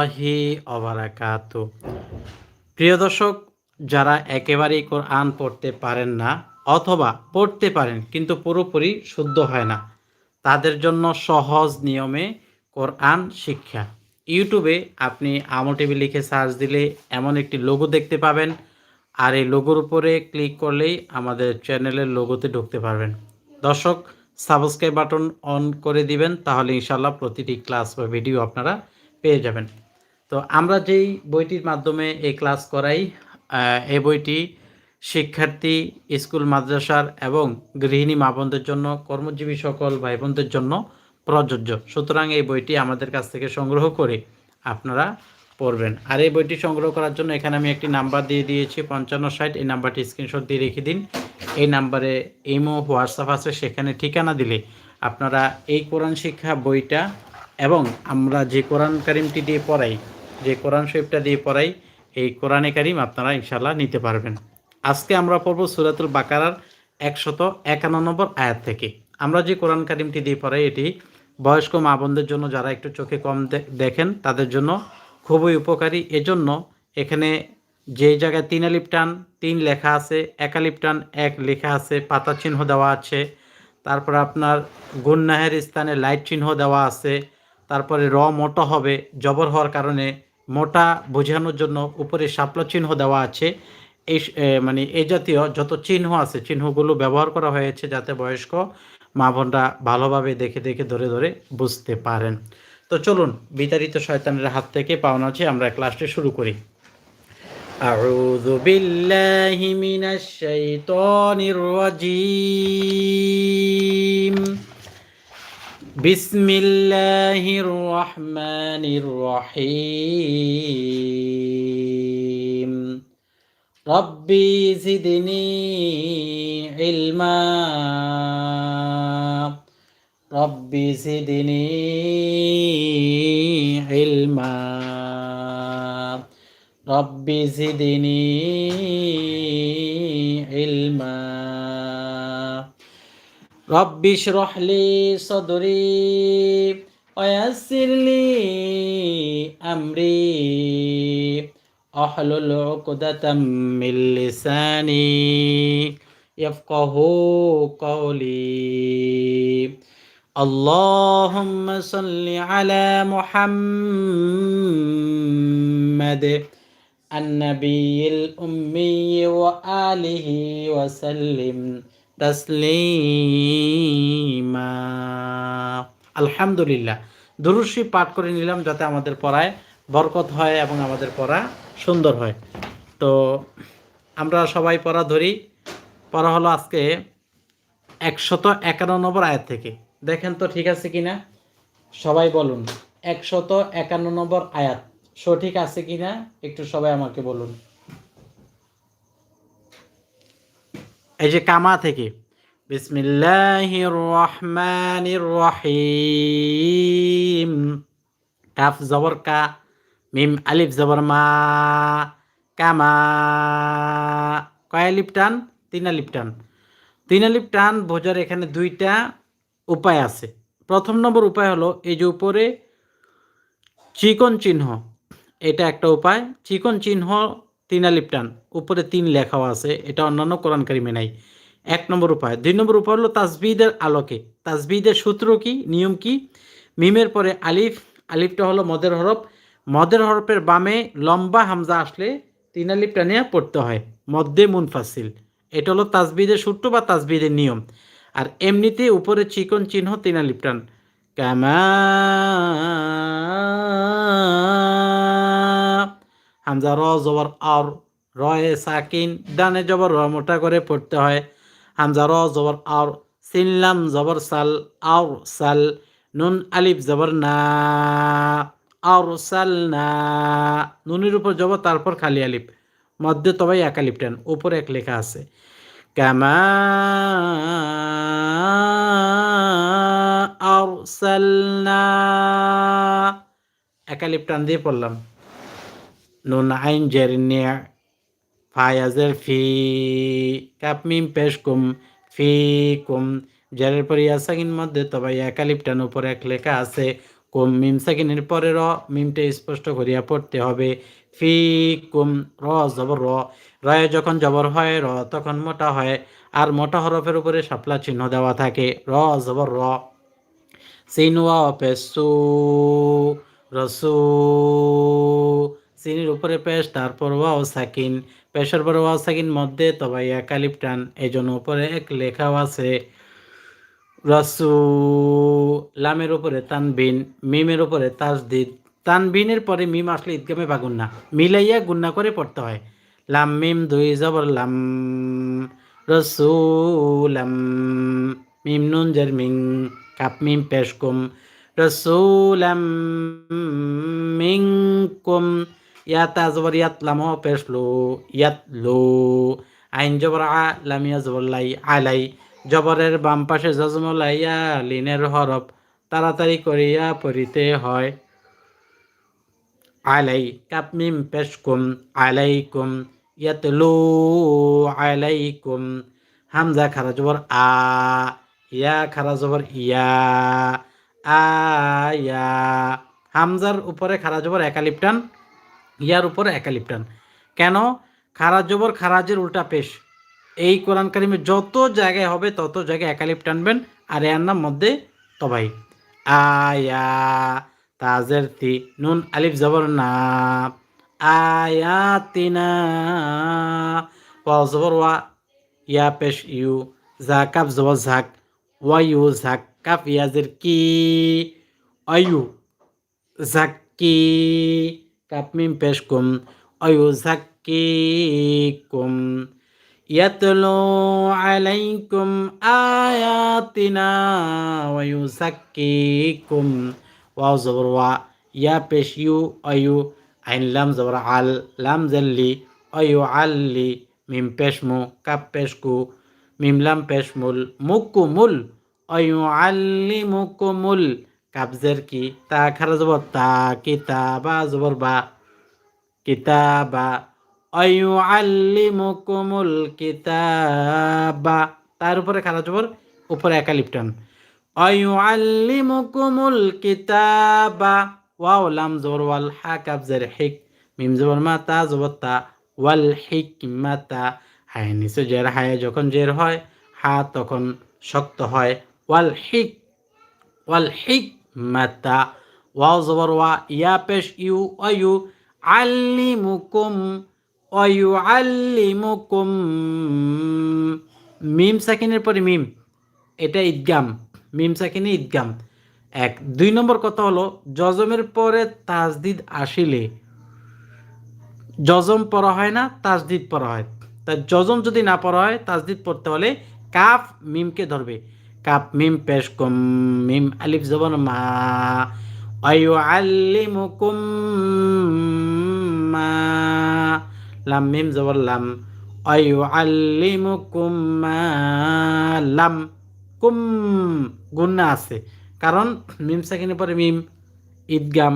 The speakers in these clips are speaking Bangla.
আহি অবারাকাত প্রিয় দর্শক, যারা একেবারেই কোরআন পড়তে পারেন না অথবা পড়তে পারেন কিন্তু পুরোপুরি শুদ্ধ হয় না, তাদের জন্য সহজ নিয়মে কোরআন শিক্ষা। ইউটিউবে আপনি আমো টিভি লিখে সার্চ দিলে এমন একটি লোগো দেখতে পাবেন আর এই লোগোর উপরে ক্লিক করলেই আমাদের চ্যানেলের লোগোতে ঢুকতে পারবেন। দর্শক, সাবস্ক্রাইব বাটন অন করে দিবেন, তাহলে ইনশাল্লাহ প্রতিটি ক্লাস বা ভিডিও আপনারা পেয়ে যাবেন। তো আমরা যেই বইটির মাধ্যমে এই ক্লাস করাই এই বইটি শিক্ষার্থী, স্কুল, মাদ্রাসার এবং গৃহিণী মা বোনদের জন্য, কর্মজীবী সকল ভাই বোনদের জন্য প্রযোজ্য। সুতরাং এই বইটি আমাদের কাছ থেকে সংগ্রহ করে আপনারা পড়বেন। আর এই বইটি সংগ্রহ করার জন্য এখানে আমি একটি নাম্বার দিয়ে দিয়েছি, পঞ্চান্ন ষাট। এই নাম্বারটি স্ক্রিনশট দিয়ে রেখে দিন। এই নাম্বারে ইমো, হোয়াটসঅ্যাপ আছে, সেখানে ঠিকানা দিলে আপনারা এই কোরআন শিক্ষা বইটা এবং আমরা যে কোরআন কারিমটি দিয়ে পড়াই যে কোরআন শরীফটা দিয়ে পড়াই, এই কোরআনে কারিম আপনারা ইনশাল্লাহ নিতে পারবেন। আজকে আমরা পড়ব সুরাতুল বাকারার একশত একান্ন নম্বর আয়াত থেকে। আমরা যে কোরআন কারিমটি দিয়ে পড়াই, এটি বয়স্ক মা বোনদের জন্য যারা একটু চোখে কম দেখেন, তাদের জন্য খুবই উপকারী। এজন্য এখানে যে জায়গায় তিন আলিপ টান, তিন লেখা আছে, এক আলিপ টান, এক লেখা আছে, পাতা চিহ্ন দেওয়া আছে। তারপর আপনার গুন্নাহের স্থানে লাইট চিহ্ন দেওয়া আছে। তারপরে র মোটো হবে, জবর হওয়ার কারণে মোটা বোঝানোর জন্য উপরে শাপলা চিহ্ন দেওয়া আছে এই স- এ, মানে এই জাতীয় যত চিহ্ন আছে চিহ্নগুলো ব্যবহার করা হয়েছে যাতে বয়স্ক মা বোনরা ভালোভাবে দেখে দেখে ধরে ধরে বুঝতে পারেন তো চলুন বিতাড়িত শয়তানের হাত থেকে পাওনা আছে আমরা ক্লাসটি শুরু করি أعوذ بالله من الشيطان الرجيم بسم الله الرحمن الرحيم ربي زدني علما ربي زدني علما ربي زدني علما رب اشرح لي صدري ويسر لي أمري. أحلل عقدة من لساني يفقه قولي. اللهم صل على محمد النبي الأمي وآله وسلم. তাসলিমা। আলহামদুলিল্লাহ। দুরুশি পাঠ করে নিলাম যাতে আমাদের পড়ায় বরকত হয় এবং আমাদের পড়া সুন্দর হয়। তো আমরা সবাই পড়া ধরি। পড়া হলো আজকে একশত একান্ন নম্বর আয়াত থেকে। দেখেন তো ঠিক আছে কি না সবাই বলুন, একশত একান্ন নম্বর আয়াত সঠিক আছে কিনা? একটু সবাই আমাকে বলুন। এই যে কামা থেকে। বিসমিল্লাহির রহমানির রহিম কাফ জবর কা, মিম আলিফ জবর মা, কামা। কয় আলিফ টান? তিন আলিফ তিন আলিফ বোঝার এখানে দুইটা উপায় আছে। প্রথম নম্বর উপায় হলো এই যে উপরে চিকন চিহ্ন। এটা একটা উপায়। চিকন চিহ্ন তিন আলিফ টান, উপরে তিন লেখাও আছে, এটা অন্যান্য কোরআন কারিমে নাই এক নম্বর উপায়, দুই নম্বর উপায় হলো তাসবিদের আলোকে। তাসবিদের সূত্র কি, নিয়ম কি? মিমের পরে আলিফ, আলিফটা হলো মদের হরফ। মদের হরফের বামে লম্বা হামজা আসলে তিন আলিফটা নিয়ে পড়তে হয় মধ্যে মুনফাসিল এটা হলো তাজবিদের সূত্র বা তাজবিদের নিয়ম। আর এমনিতে উপরে চিকন চিহ্ন তিন আলিফ টান। কামা হামজা র, জবর আর রয়ে সাকিন, ডানে জবর র, মোটা করে পড়তে হয়। হামজা র, জবর আর সিনলাম জবর সাল আর সাল, নুন আলিফ, জবর না আর সাল না, নুনের উপর জবর, তারপর খালি আলিফ। মধ্যে তবে এক আলিফ টান, উপরে এক লেখা আছে। কামা আরসালনা একালিপ টান দিয়ে পড়লাম। নুন আইন জেরিনিয়া ফায়াজের ফি কাপ মিম পেশ কুম ফি কুম জেরের পর ইয়াসাকিন মধ্যে তবে একালিপ টান উপরে এক লেখা আছে কুম মিম সাকিনের পরে র মিমটা স্পষ্ট করিয়া পড়তে হবে ফি কুম র জবর র রয়ে যখন জবর হয় র তখন মোটা হয় আর মোটা হরফের উপরে শাপলা চিহ্ন দেওয়া থাকে র জবর র সিনুয়া পেসু রসু সিনির উপরে পেশ, তারপর ওয়াও সাকিন। পেশের পরে ওয়াও সাকিন মধ্যে তবাইয়া আলিফ টান। এই জন্য উপরে এক লেখাও আছে রসু লামের উপরে তানবিন, মিমের উপরে তাজদিদ। তানবিনের পরে মিম আসলে ঈদগামে বা গুন্না মিলাইয়া গুন্না করে পড়তে হয়। লাম মিম দুই জবর, লাম রসুলাম, মিম নুন জের মিং, কাপ মিম পেশ কুম। রসুলাম মিংকুম ইয়াত জবর ইয়াত লাম পেশ লো ইয়াত লো আইন জবর আ লামিয়া জবর লাই আলাই। জবরের বাম পাশে জজম লাইয়া লিনের হরফ তাড়াতাড়ি করিয়া পড়িতে হয়। আলাই কাপমিম পেশকুম, আলাইকুম ইয়াতলু, আলাইকুম। হামজা খারা জবর আ, ইয়া খারা জবর ইয়া আয়া হামজার উপরে খারা জবর একালিপটান ইয়ার উপরে একালিপটান। কেন? খারা জবর খারাজের উল্টা পেশ। এই কোরআন কারিমে যত জায়গায় হবে, তত জায়গায় একালিপ টানবেন, আর এর নাম মধ্যে তবাই। আয়া তাজের তি নুন আলিফ জবর না। আয়াতিনা ওয়া জবর ওয়া। ইয়া পেশ ইউ জা কাপ জবর ঝাক। ওয়া ইউ ঝাক কাপ ইয়াজের কি? অয়ু ঝাক্কি কাপ تتميم بيشكم ويزكيكم يتلو عليكم آياتنا ويزكيكم واو زبر وا يا بيش يو أيو عين لام زبر عل لام زلي أيو علي ميم بيشمو كاب بيشكو ميم لام بيشمول مكمل أيعلمكم অয়ু আল্লি কাবজের কি? তা খারা জবর তা কিতাবা জবর বা। কিতাবা অয়ুআল্লিমুকুমুল কিতাবা। তার উপরে খারা জবর, উপরে একা লিপটান। অয়ুআল্লিমুকুমুল কিতাবা। ওয়াও, লাম জবর, ওয়াল হা কাব জের হিক। মিম জবর মা, তা জবর তা, ওয়াল হিক মা তা হায় নিচে জের, হায় যখন জের হয়, হা তখন শক্ত হয়। ওয়াল হিক, ওয়াল হিকমাতা ওয়াও জবর ওয়া, ইয়া পেশ ইউ, অয়ু আল্লিমুকুম অয়ুআল্লিমুকুম মিম সাকিনের পরে মিম, এটা ঈদগাম। মিম সাকিনে ঈদগাম। এক। দুই নম্বর কথা হলো জজমের পরে তাজদিদ আসিলে জজম পড়া হয় না, তাজদিদ পড়া হয়। তা জজম যদি না পড়া হয়, তাজদিদ পড়তে হলে কাফ মিমকে ধরবে। কাপ মিম পেশ কম মিম আলিফ জবন মা অয়ু আল্লিমুকুম মা লাম মিম জবর লাম মা লাম কুম গুন্না আছে কারণ মিম সাকিনের পরে মিম ঈদগাম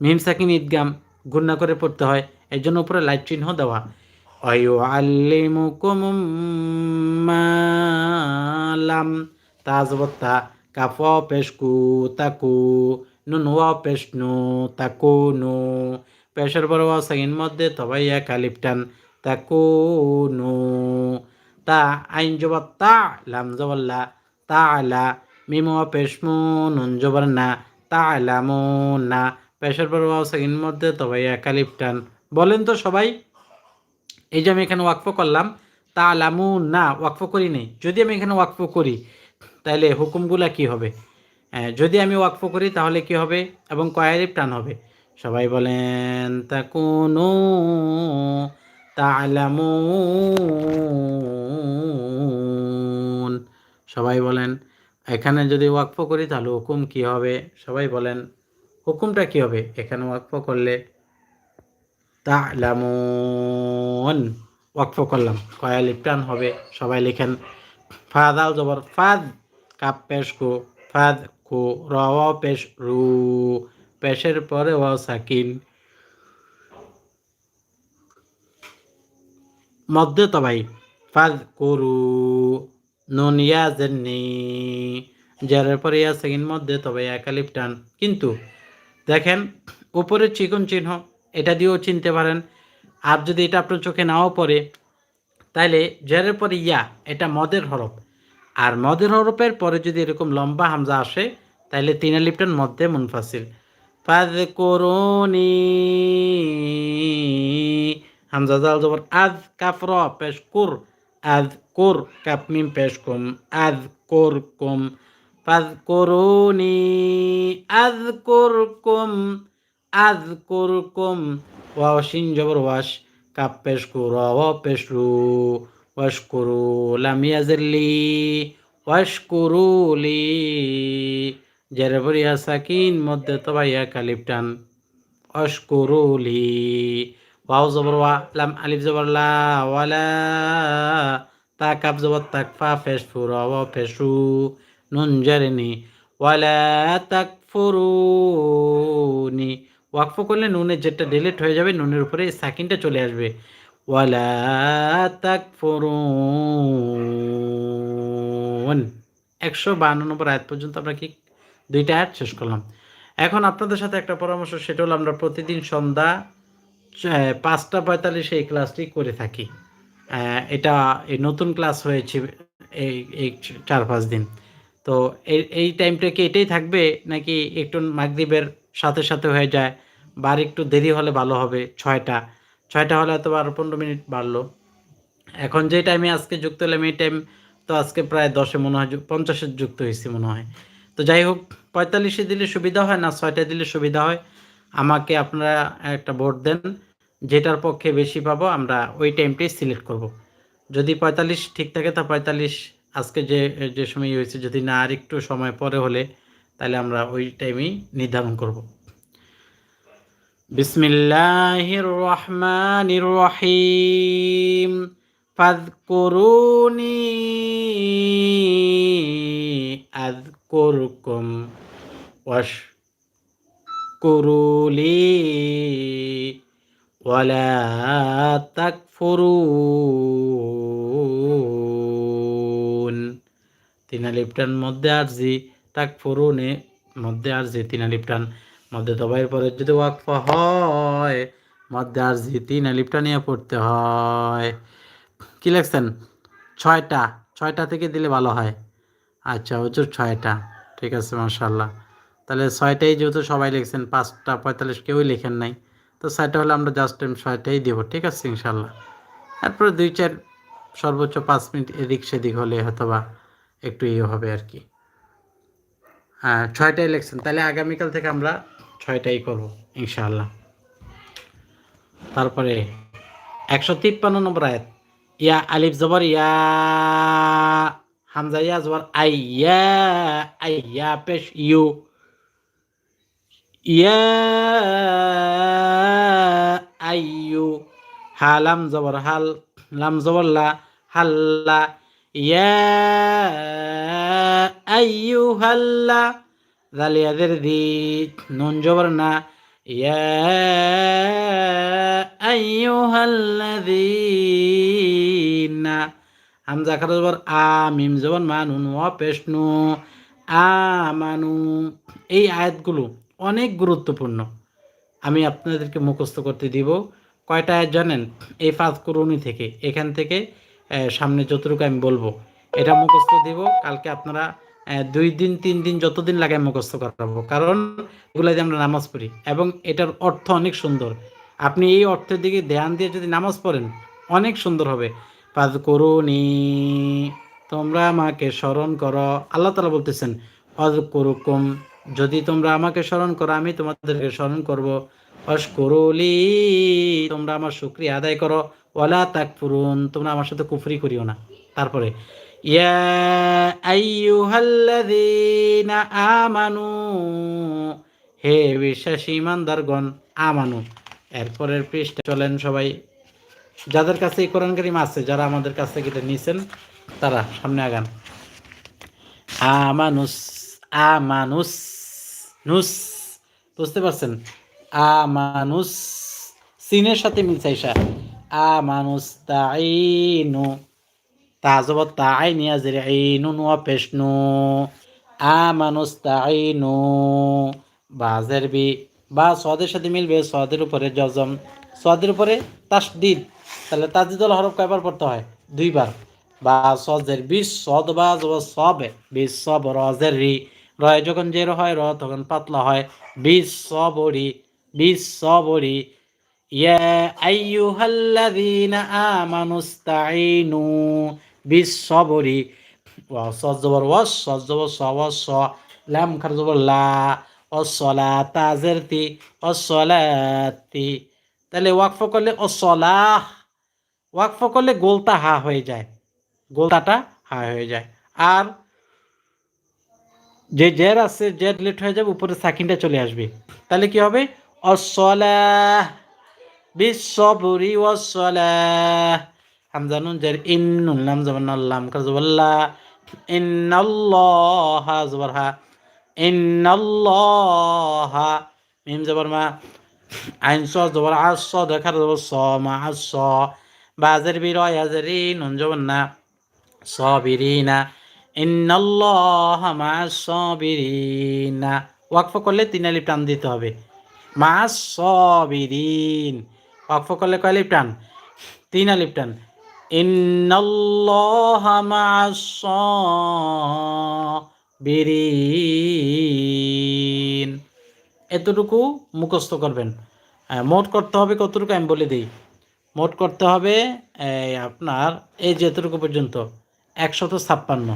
মিম সাকিন ঈদগাম গুন্না করে পড়তে হয় এর জন্য উপরে লাইট চিহ্ন দেওয়া পেশকু তাকু নু পেশের পর ওয়া সাইন মধ্যে তবাই এক আলিফটান তাকু নু তা আইন জবর তা লাম জবল্লা তা আলা মিমো পেশমু নুন জবর না তা আলামু না পেশের পর ওয়া সাইন মধ্যে তবাই এক আলিফটান বলেন তো সবাই এই যে আমি এখানে ওয়াকফ করলাম তা আলামু না, ওয়াকফ করি নেই। যদি আমি এখানে ওয়াকফ করি, তাহলে হুকুমগুলা কি হবে? যদি আমি ওয়াকফ করি, তাহলে কি হবে? এবং কয়ারিফ টান হবে? সবাই বলেন, তাকুনু তালামুন সবাই বলেন, এখানে যদি ওয়াকফ করি, তাহলে হুকুম কি হবে? সবাই বলেন, হুকুমটা কি হবে? এখানে ওয়াকফ করলে তালামুন। ওয়াকফ করলাম। কয়া লিপটান হবে, সবাই লিখেন। ফাদ আল জবর, ফাদ, কাপ পেশ কু, ফাদ কু র পেশ রু, পেশের পরে ওয়াও সাকিন। মধ্যে তবাই, ফাদ করু নুন ইয়াজেননি জেরের পরে ইয়া সেকেন্ড মধ্যে তবে এক আলিফ টান কিন্তু দেখেন, উপরে চিকন চিহ্ন এটা দিয়েও চিনতে পারেন। আর যদি এটা আপনার চোখে নাও পড়ে তাহলে জেরের পরে ইয়া, এটা মদের হরফ। আর মদের হরফের পরে যদি এরকম লম্বা হামজা আসে তাহলে তিন আলিফটান মধ্যে মুনফাসিল। ফাজ করুনি, হামজা জাল জবর, আজ কাফর পেশ কুর, আজ কুর কাপ মিম, পেশ কুম, আজ কুর কুম। ফাজ করুনি, আজ কুর কুম আজ কুর কুম ওয়াও শিন জবর ওয়াশ। কাপ পেশ কুর ওয়া পেশ রু ওয়াশকুরু লাম ইয়াজিরলি ওয়াশকুরু লি। জেরবরিয়া সাকিন, মধ্যে তবাইয়া কালিফ টান। অশকুরু লি। ওয়াও জবর ওয়া, লাম আলিফ জবর লা, ওয়ালা। তা কাপ জবর তাক ফা ফেশ ফুর ওয়া ফেশু নুন জারেনি ওয়ালা তাক ফুরুনি ওয়াকফ করলে নুনের যেটা ডিলিট হয়ে যাবে, নুনের উপরে সাকিনটা চলে আসবে। ওয়ালা একশো বান্ন নম্বর আয়াত পর্যন্ত আমরা কি দুইটা আয়াত শেষ করলাম। এখন আপনাদের সাথে একটা পরামর্শ, সেটা হলো আমরা প্রতিদিন সন্ধ্যা পাঁচটা পঁয়তাল্লিশে এই ক্লাসটি করে থাকি। এটা এই নতুন ক্লাস হয়েছে এই এই চার পাঁচ দিন। তো এই এই টাইমটা কি এটাই থাকবে নাকি একটু মাগরিবের সাথে সাথে হয়ে যায়। বা আর একটু দেরি হলে ভালো হবে, ছয়টা। ছয়টা হলে হয়তো আরও পনেরো মিনিট বাড়লো। এখন যে টাইমে আজকে যুক্ত হলাম, এই টাইম তো আজকে প্রায় দশে মনে হয়, পঞ্চাশে যুক্ত হয়েছি মনে হয়। তো যাই হোক, পঁয়তাল্লিশে দিলে সুবিধা হয় না, ছয়টায় দিলে সুবিধা হয়। আমাকে আপনারা একটা ভোট দেন, যেটার পক্ষে বেশি পাবো, আমরা ওই টাইমটাই সিলেক্ট করব। যদি পঁয়তাল্লিশ ঠিক থাকে, তা পঁয়তাল্লিশ আজকে যে যে সময় হয়েছে, যদি না আর একটু সময় পরে হলে তাহলে আমরা ওই টাইমেই নির্ধারণ করব। বিসমিল্লাহির রহমানির রহিম ফাযকুরুনি আযকুরকুম ওয়াশকুরুলি ওয়ালা তাকফুরুন। তিন আলিফটান মধ্যে আরজি তাকফুরুনে মধ্যে আরজি তিন আলিফটান মধ্যে দবাইয়ের পরে যদি ওয়াকফা হয়, মধ্যে আরজি তিন আলিফটা নিয়ে পড়তে হয়। কি লিখছেন? ছয়টা। ছয়টা থেকে দিলে ভালো হয়। আচ্ছা হচ্ছে ছয়টা। ঠিক আছে মাশাল্লাহ তাহলে ছয়টাই যেহেতু সবাই লিখছেন, পাঁচটা পঁয়তাল্লিশ কেউই লেখেন নাই। তো ছয়টা হলে আমরা জাস্ট টাইম ছয়টাই দেব। ঠিক আছে ইনশাল্লাহ তারপরে দুই চার সর্বোচ্চ পাঁচ মিনিট এদিক সেদিক হলে হয়তো বা একটু ইয়ে হবে আর কি। হ্যাঁ লিখছেন তাহলে আগামীকাল থেকে আমরা ছয়টাই করব ইনশাআল্লাহ। তারপরে একশো তিপ্পান্ন নম্বর আয়াত। ইয়া আলিফ জবর, ইয়া হামজা, ইয়া জবর আইয়া আইয়া পেশ, ইউ। ইয়া, আই আইয়ু হালাম জবর, হাল, লাম জবর, লা হাল্লা ইয়া আইয়ু হাল্লা জালিয়াদের দি নুন জবর না ইয়া আইয়ু হাল্লাদিনা হামজা খারা জবর আ মিম জবর মা নুন ওয়া পেশনু আমানু এই আয়াতগুলো অনেক গুরুত্বপূর্ণ। আমি আপনাদেরকে মুখস্থ করতে দিব। কয়টা আয়াত জানেন? এই ফাজ করুনি থেকে। এখান থেকে সামনে যতটুকু আমি বলব। এটা মুখস্থ দিব, কালকে আপনারা দুই দিন, তিন দিন যতদিন লাগে মুখস্থ করাবো। কারণ এগুলো দিয়ে আমরা নামাজ পড়ি এবং এটার অর্থ অনেক সুন্দর। আপনি এই অর্থের দিকে ধ্যান দিয়ে যদি নামাজ পড়েন, অনেক সুন্দর হবে। ফাজ করুনি, তোমরা আমাকে স্মরণ করো। আল্লাহ তালা বলতেছেন অজ করুকুম, যদি তোমরা আমাকে স্মরণ করো, আমি তোমাদেরকে স্মরণ করব। অস্করুলি তোমরা আমার শুক্রিয়া আদায় করো। ওয়ালা তাকফুরুন, তোমরা আমার সাথে কুফরি করিও না। তারপরে, ইয়া আইয়ুহাল্লাযীনা আমানু, হে বিশ্বাসী ইমানদারগণ, আমানু। এরপরের পৃষ্ঠা চলেন সবাই। যাদের কাছে এই কোরআন কারিম আছে, যারা আমাদের কাছ থেকে এটা নিছেন, তারা সামনে আগান। আমানুস আমানুস, নুস। বুঝতে পারছেন? আমানুস, সিনের সাথে মিলছে ঈশা আমানুস তাইনু নিয়াজের আইনু নুয়া পেশনু। আমানুস্তাইনু বাজের বি বা সদের সাথে মিলবে সদের উপরে জজম সদের উপরে তাসদিদ। তাহলে তাজদিদুল হরফ কয়বার পড়তে হয়? দুইবার। বা সজের বিশ সদ বা জব সবে। বিশ সব রজের রি। রয় যখন জের হয়, র তখন পাতলা হয়। বিশ সবরি। বিশ সবরি। আমানুস্তাইনু বিশ সবরি ওয়া সজ জবর ওয়াস সজ জবর স ওয়াস স লাম খার জবর লা অসলা তাজের তি অসলাতি তাহলে ওয়াকফ করলে অসলাহ ওয়াকফ করলে গোলতা হা হয়ে যায়। গোলতাটা হা হয়ে যায়। আর যে জের আছে, জের লেট হয়ে যাবে, উপরে সাকিনটা চলে আসবে। তাহলে কি হবে? অসলাহ বিশ্বপুরি ওসলাহ হামজানুন জের ইন্নুন লাম জবান লাম কাজ বল্লা ইন্নাল্লাহ জবর হা। ইন্নাল্লাহা। মিম জবর মা। আইন স জবর আস স, দেখার জবর স, মা আস স। বাজের বি রয় আজেরি নুন জবর না। সবিরিনা। ইন্নাল্লাহ মা সবিরিনা। ওয়াকফ করলে তিন আলিফ টান দিতে হবে। মা সবিরিন। ওয়াকফ করলে কয় আলিফ টান? তিন আলিফ এতটুকু মুখস্থ করবেন। মোট করতে হবে কতটুকু আমি বলে দিই। মোট করতে হবে আপনার এই যে এতটুকু পর্যন্ত, একশত ছাপ্পান্ন।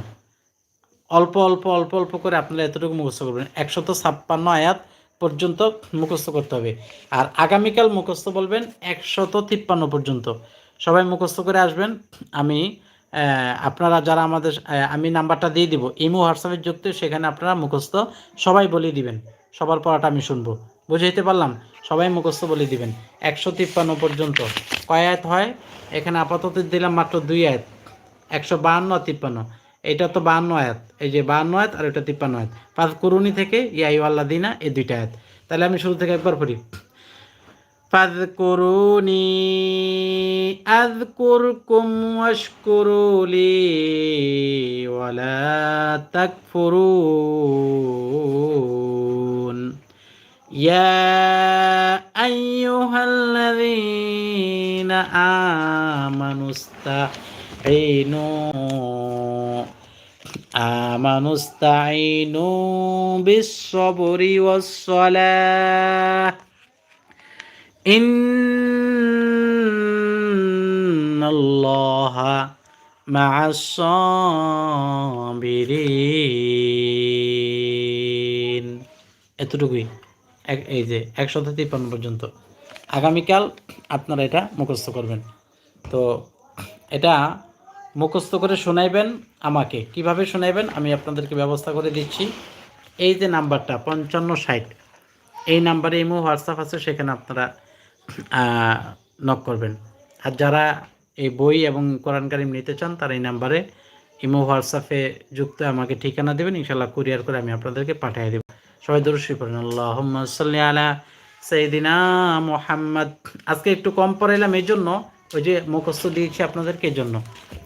অল্প অল্প অল্প অল্প করে আপনারা এতটুকু মুখস্থ করবেন। একশত ছাপ্পান্ন আয়াত পর্যন্ত মুখস্থ করতে হবে। আর আগামীকাল মুখস্থ বলবেন একশত তিপ্পান্ন পর্যন্ত। সবাই মুখস্থ করে আসবেন। আমি আপনারা যারা আমাদের আমি নাম্বারটা দিয়ে দিব। ইমো হোয়াটসঅ্যাপের যুক্ত, সেখানে আপনারা মুখস্থ সবাই বলে দিবেন। সবার পড়াটা আমি শুনব। বুঝাইতে পারলাম? সবাই মুখস্থ বলে দিবেন। একশো তিপ্পান্ন পর্যন্ত। কয় আয়াত হয়? এখানে আপাতত দিলাম মাত্র দুই আয়াত। একশো বাহান্ন তিপ্পান্ন। এটা তো বাহান্ন আয়াত এই যে বাহান্ন আয়াত আর এটা তিপ্পান্ন আয়াত পাঁচ করুনি থেকে ইয়াই আল্লাহ দিনা এই দুইটা আয়াত তাহলে আমি শুরু থেকে একবার পড়ি فاذكروني أذكركم واشكروا لي ولا تكفرون يا أيها الذين آمنوا استعينوا آمنوا استعينوا بالصبر والصلاة ইন্নাল্লাহ মা'আস সাবিরিন এতটুকুই এই যে একশত তিপ্পান্ন পর্যন্ত আগামীকাল আপনারা এটা মুখস্থ করবেন তো এটা মুখস্থ করে শোনাইবেন আমাকে। কীভাবে শোনাইবেন? আমি আপনাদেরকে ব্যবস্থা করে দিচ্ছি। এই যে নাম্বারটা, পঞ্চান্ন ষাট। এই নাম্বারে ইমো, হোয়াটসঅ্যাপ আছে, সেখানে আপনারা নক করবেন। আর যারা এই বই এবং কোরআন কারিম নিতে চান, তারা এই নাম্বারে ইমো, হোয়াটসঅ্যাপে যুক্ত আমাকে ঠিকানা দেবেন। ইনশাল্লাহ কুরিয়ার করে আমি আপনাদেরকে পাঠিয়ে দেব। সবাই দরশি করেন আল্লাহ সাল্লি আলা সেইদিনা মোহাম্মদ। আজকে একটু কম পড়াইলাম এই জন্য ওই যে মুখস্থ দিয়েছি আপনাদেরকে এই জন্য?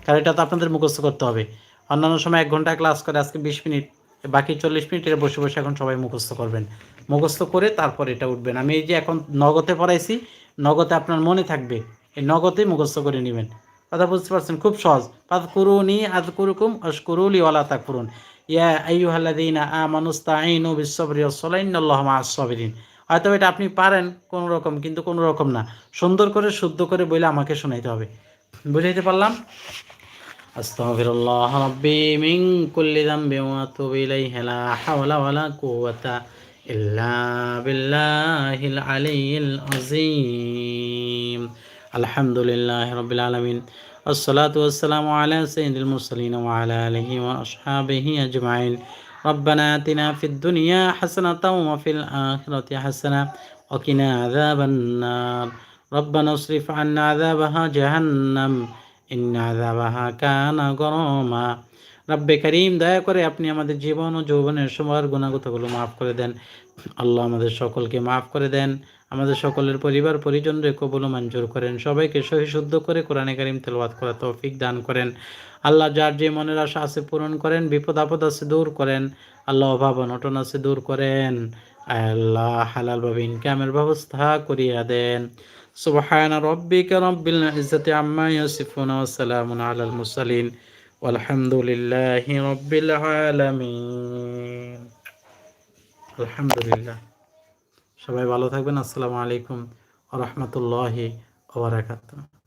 কারণ এটা তো আপনাদের মুখস্থ করতে হবে। অন্যান্য সময় এক ঘণ্টা ক্লাস করে আজকে বিশ মিনিট, বাকি চল্লিশ মিনিট এটা বসে বসে এখন সবাই মুখস্থ করবেন। মুখস্থ করে তারপর এটা উঠবেন। আমি এই যে এখন নগদে পড়াইছি, নগদে আপনার মনে থাকবে, এই নগদে মুখস্থ করে নেবেন। কথা বুঝতে পারছেন? খুব সহজ। পাত করুনি আদ কুরুকুম অশকুরুলি ওয়ালা তা করুন ইয়া আইয়ুহাল্লাদিনা আমানুস্তাইনু বিশ্বরি সলাইনাল্লাহ মা আসবিরিন হয়তো এটা আপনি পারেন কোনো রকম কিন্তু কোনো রকম না সুন্দর করে শুদ্ধ করে বলে আমাকে শোনাইতে হবে বুঝাইতে পারলাম আস্তাগফিরুল্লাহ রাব্বি মিন কুল্লি যামবি ওয়া আতুবু ইলাইহি লা হাওলা ওয়ালা কুওয়াতা إلا بالله العلي العظيم الحمد لله رب العالمين الصلاة والسلام على سيد المرسلين وعلى آله وأصحابه أجمعين ربنا آتنا في الدنيا حسنة وفي الآخرة حسنة وقنا عذاب النار. ربنا اصرف عنا عذابها جهنم إن عذابها كان غراما. রাব্বে করিম, দয়া করে আপনি আমাদের জীবন ও যৌবনের সময়ের গুণাগতগুলো মাফ করে দেন। আল্লাহ আমাদের সকলকে মাফ করে দেন। আমাদের সকলের পরিবার পরিজনরে কবুল মঞ্জুর করেন। সবাইকে সহি শুদ্ধ করে কোরআনে কারিম তেলওয়াত করা তৌফিক দান করেন। আল্লাহ যার যে মনের আশা আছে পূরণ করেন, বিপদ আপদ আছে দূর করেন। আল্লাহ অভাব অনটন আছে দূর করেন। আল্লাহ হালালভাবে ইনকামের ব্যবস্থা করিয়া দেন। সুবহান রব্বিকা রব্বিল ইজ্জাতি আম্মা ইয়াসিফুন ওয়া সালামুন আলাল মুরসালিন। Walhamdulillahi rabbil alamin আলহামদুলিল্লাহ সবাই ভালো থাকবেন। আসসালামু আলাইকুম ওয়া রাহমাতুল্লাহি ওয়া বারাকাতুহু।